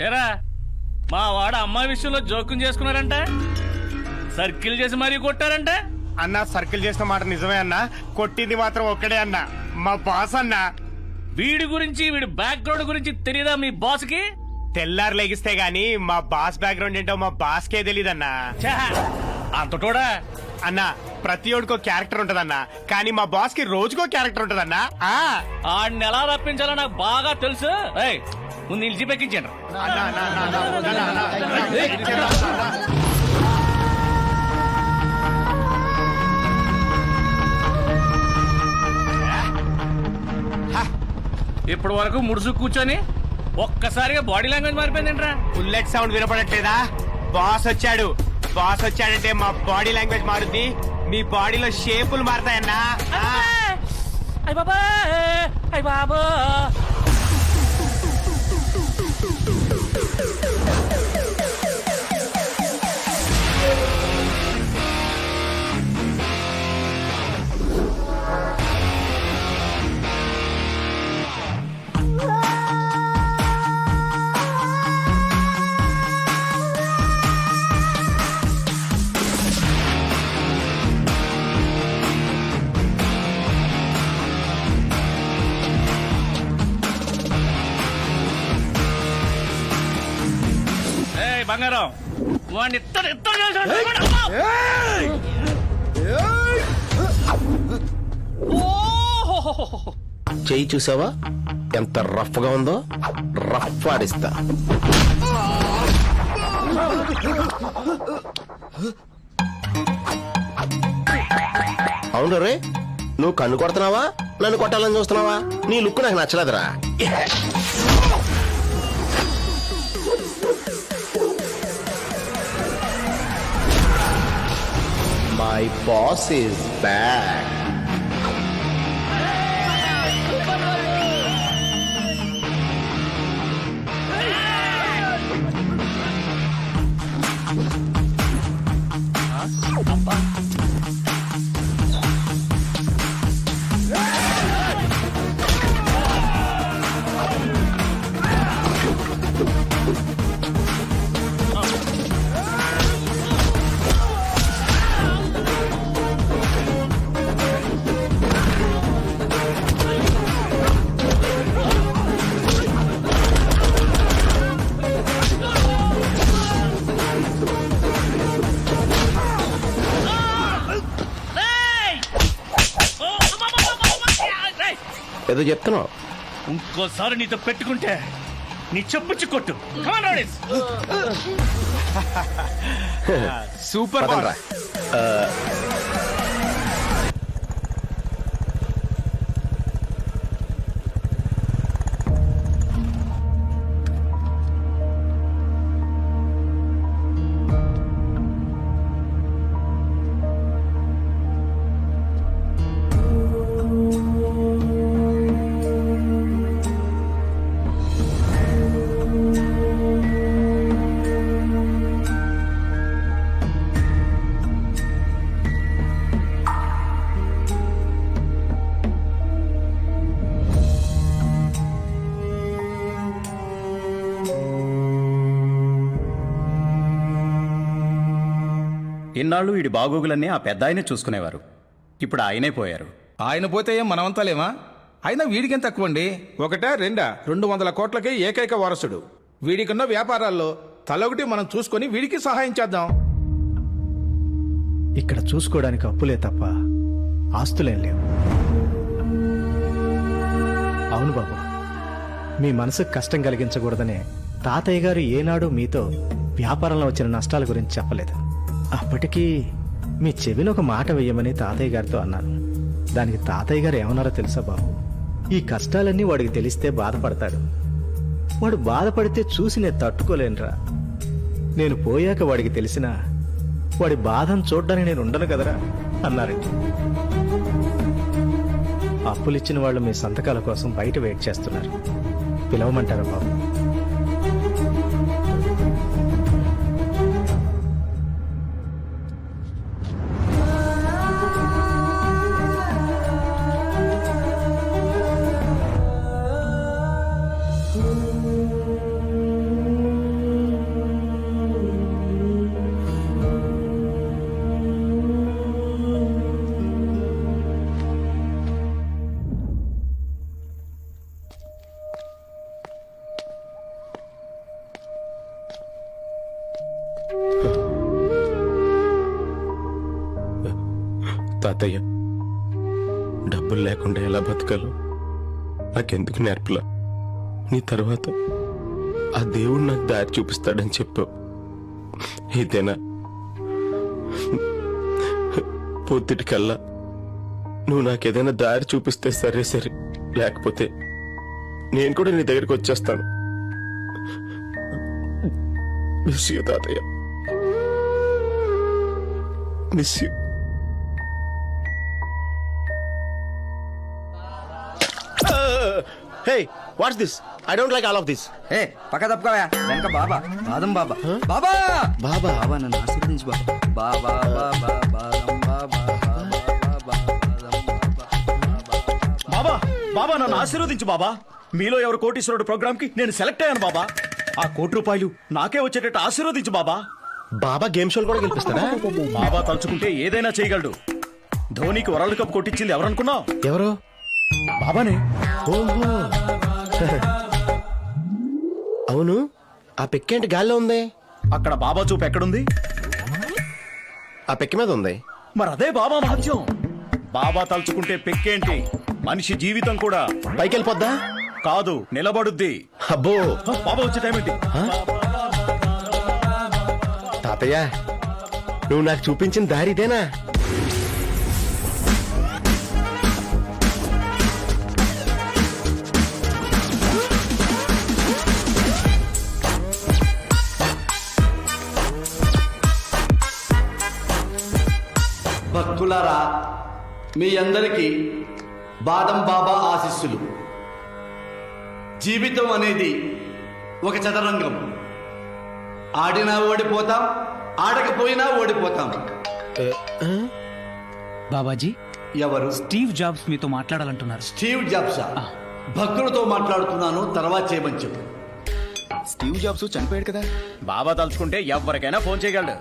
ఏరా మా వాడు అమ్మాయి విషయంలో జోక్యం చేసుకున్నారంట సర్కిల్ చేసి మరీ కొట్టారంట? అన్న సర్కిల్ చేసిన మాట నిజమే అన్న. కొట్టింది మాత్రం ఒక్కడే అన్న. మా బాస్ అన్న. వీడి గురించి వీడి బ్యాక్గ్రౌండ్ గురించి తెలియదా మీ బాస్కి? తెల్లారు లెగిస్తే గాని మా బాస్ బ్యాక్గ్రౌండ్ ఏంటో మా బాస్కే తెలీదన్నా. ఛా, అంతటోడా? అన్న ప్రతి ఒడికో క్యారెక్టర్ ఉంటదన్న. కానీ మా బాస్కి రోజుకో క్యారెక్టర్ ఉంటదన్న. ఆ. ఆడిని ఎలా రప్పించాలో నాకు బాగా తెలుసు. ఏయ్, ముందు నిలిచి అన్న. ఇప్పటి వరకు ముడుసు కూర్చొని ఒక్కసారిగా బాడీ లాంగ్వేజ్ మారిపోయిందేంట్రా. బుల్లెట్ సౌండ్ వినపడట్లేదా? బాస్ వచ్చాడు. బాస్ వచ్చాడంటే మా బాడీ లాంగ్వేజ్ మారుద్ది. మీ బాడీలో షేపులు మారుతాయన్నా. అయ్య బాబా అయ్య బాబా Boom. బంగారం. వాడిని చేశాడు. చెయ్యి చూసావా? ఎంత రఫ్గా ఉందో? రఫ్ ఆడిస్తా. అవును రే నువ్వు కన్ను కొడుతున్నావా? నన్ను కొట్టాలని చూస్తున్నావా? నీ లుక్ నాకు నచ్చలేదురా. మై బాస్ ఇస్ బ్యాక్ ఏదో చెప్తున్నావు? ఇంకోసారి నీతో పెట్టుకుంటే నీ చెప్పుచ్చి కొట్టు. సూపర్ ఇన్నాళ్ళు వీడి బాగోగులన్నీ ఆ పెద్ద ఆయనే చూసుకునేవారు. ఇప్పుడు ఆయనే పోయారు. ఆయన పోతే ఏం మనమంతా లేమా అయినా వీడికేం తక్కువ అండి ఒకటా రెండా? రెండు వందల కోట్లకే ఏకైక వారసుడు. వీడికున్న వ్యాపారాల్లో తలొకటి మనం చూసుకొని వీడికి సహాయం చేద్దాం. ఇక్కడ చూసుకోవడానికి అప్పులే తప్ప ఆస్తులేం లేవు. అవును బాబు మీ మనసుకు కష్టం కలిగించకూడదనే తాతయ్య గారు ఏనాడు మీతో వ్యాపారంలో వచ్చిన నష్టాల గురించి చెప్పలేదు. అప్పటికీ మీ చెవిని ఒక మాట వేయమని తాతయ్య గారితో అన్నాను. దానికి తాతయ్య గారు ఏమన్నారో తెలుసా బాబు? ఈ కష్టాలన్నీ వాడికి తెలిస్తే బాధపడతాడు. వాడు బాధపడితే చూసి నేను తట్టుకోలేనురా. నేను పోయాక వాడికి తెలిసినా వాడి బాధను చూడ్డానికి నేను ఉండను కదరా అన్నారు అప్పులిచ్చిన వాళ్ళు మీ సంతకాల కోసం బయట వెయిట్ చేస్తున్నారు. పిలవమంటారా బాబు? తాతయ్య. డబ్బులు లేకుండా ఎలా బతకాలో నాకెందుకు నేర్పలా? నీ తర్వాత ఆ దేవుడు నాకు దారి చూపిస్తాడని చెప్పావు. ఇదేనా పొద్దుటికల్లా నువ్వు నాకేదైనా దారి చూపిస్తే సరే సరే. లేకపోతే నేను కూడా నీ దగ్గరికి వచ్చేస్తాను. మిస్ యూ తాతయ్య. Miss you hey what's this I don't like all of this ఏ పక్క తప్పుకోవా? వెనక బాబా బాదం బాబా. బాబా! బాబా? బాబా నన్ను ఆశీర్వదించు బాబా. బాబా బాబా బాదం బాబా బాబా బాదం బాబా బాబా బాబా నన్ను ఆశీర్వదించు బాబా. మీలో ఎవరు కోటీశ్వరుడు ప్రోగ్రామ్కి నేను సెలెక్ట్ అయ్యాను బాబా. ఆ కోటి రూపాయలు నాకే వచ్చేటట్టు ఆశీర్వదించు బాబా. బాబా గేమ్ షోలు కూడా గెలిపిస్తాడా? బాబా తలుచుకుంటే ఏదైనా చేయగలడు. ధోనికి వరల్డ్ కప్ కొట్టించింది ఎవరనుకున్నావు? ఎవరు? బాబానే. ఓహో అవును ఆ పెక్కేంటి గాల్లో ఉంది? అక్కడ బాబా చూపు ఎక్కడుంది? ఆ పెక్కి మీద ఉంది. మరి అదే బాబా మహత్యం. బాబా తలుచుకుంటే పెక్కేంటి? మనిషి జీవితం కూడా. పైకి వెళ్ళిపోద్దా కాదు నిలబడుద్ది. అబ్బో. బాబా వచ్చే టైం ఏంటి? తాతయ్య నువ్వు నాకు చూపించిన దారి భక్తులారా మీ అందరికీ బాదం బాబా ఆశీస్సులు. జీవితం అనేది ఒక చదరంగం. ఆడినా ఓడిపోతాం ఆడకపోయినా ఓడిపోతాం. బాబాజీ ఎవరు? స్టీవ్ జాబ్స్ మీతో మాట్లాడాలంటున్నారు. స్టీవ్ జాబ్సా? భక్తులతో మాట్లాడుతున్నాను తర్వాత చేయమని చెప్పు. స్టీవ్ జాబ్స్ చనిపోయాడు కదా. బాబా తలుచుకుంటే ఎవరికైనా ఫోన్ చేయగలడు.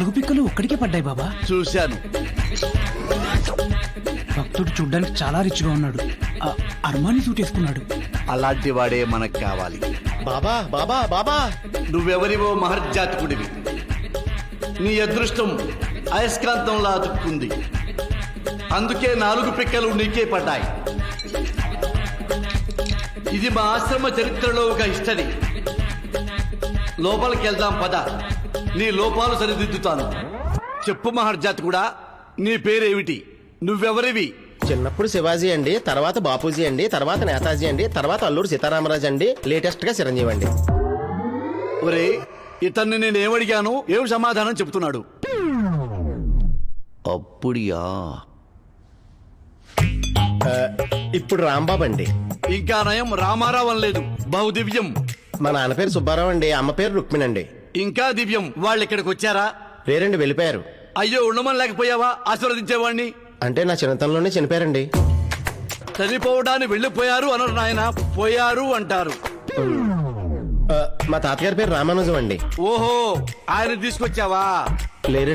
నాలుగు పిక్కలు ఒక్కడికే పడ్డాయి బాబా. చూశాను. భక్తుడు చూడ్డానికి చాలా రిచ్గా ఉన్నాడు. ఆ, అర్మాని సూట్ వేసుకున్నాడు అలాంటి వాడే మనకు కావాలి. బాబా బాబా బాబా. నువ్వెవరివో మహర్జాతకుడివి. నీ అదృష్టం అయస్కాంతంలా అతుక్కుంది. అందుకే నాలుగు పిక్కలు నీకే పడ్డాయి. ఇది మా ఆశ్రమ చరిత్రలో ఒక హిస్టరీ. లోపలికి వెళ్దాం పద. నీ లోపాలు సరిదిద్దుతాను. చెప్పు మహర్జాతకుడా నీ పేరేమిటి? నువ్వెవరివి? చిన్నప్పుడు శివాజీ అండి తర్వాత బాపూజీ అండి తర్వాత నేతాజీ అండి తర్వాత అల్లూరు సీతారామరాజు అండి లేటెస్ట్గా చిరంజీవి అండి. ఒరే ఇతన్ని నేను ఏమడిగాను ఏం సమాధానం చెప్తున్నాడు అప్పుడియా? ఇప్పుడు రాంబాబు అండి. ఇంకా నయం రామారావు అనలేదు. బహుదివ్యం. మా నాన్న పేరు సుబ్బారావు అండి అమ్మ పేరు రుక్మిణి అండి. ఇంకా దివ్యం వాళ్ళు ఇక్కడికి వచ్చారా? లేరండి వెళ్ళిపోయారు. అయ్యో ఉండమని లేకపోయావా? ఆశీర్వదించేవాడిని అంటే నా చిన్నతనంలోనే చనిపోయారండి. చనిపోవడానికి వెళ్ళిపోయారు అనరు నాయన. పోయారు అంటారు. మా తాతగారి పేరు రామానుజం అండి. ఓహో ఆయన తీసుకొచ్చావా? లేరండి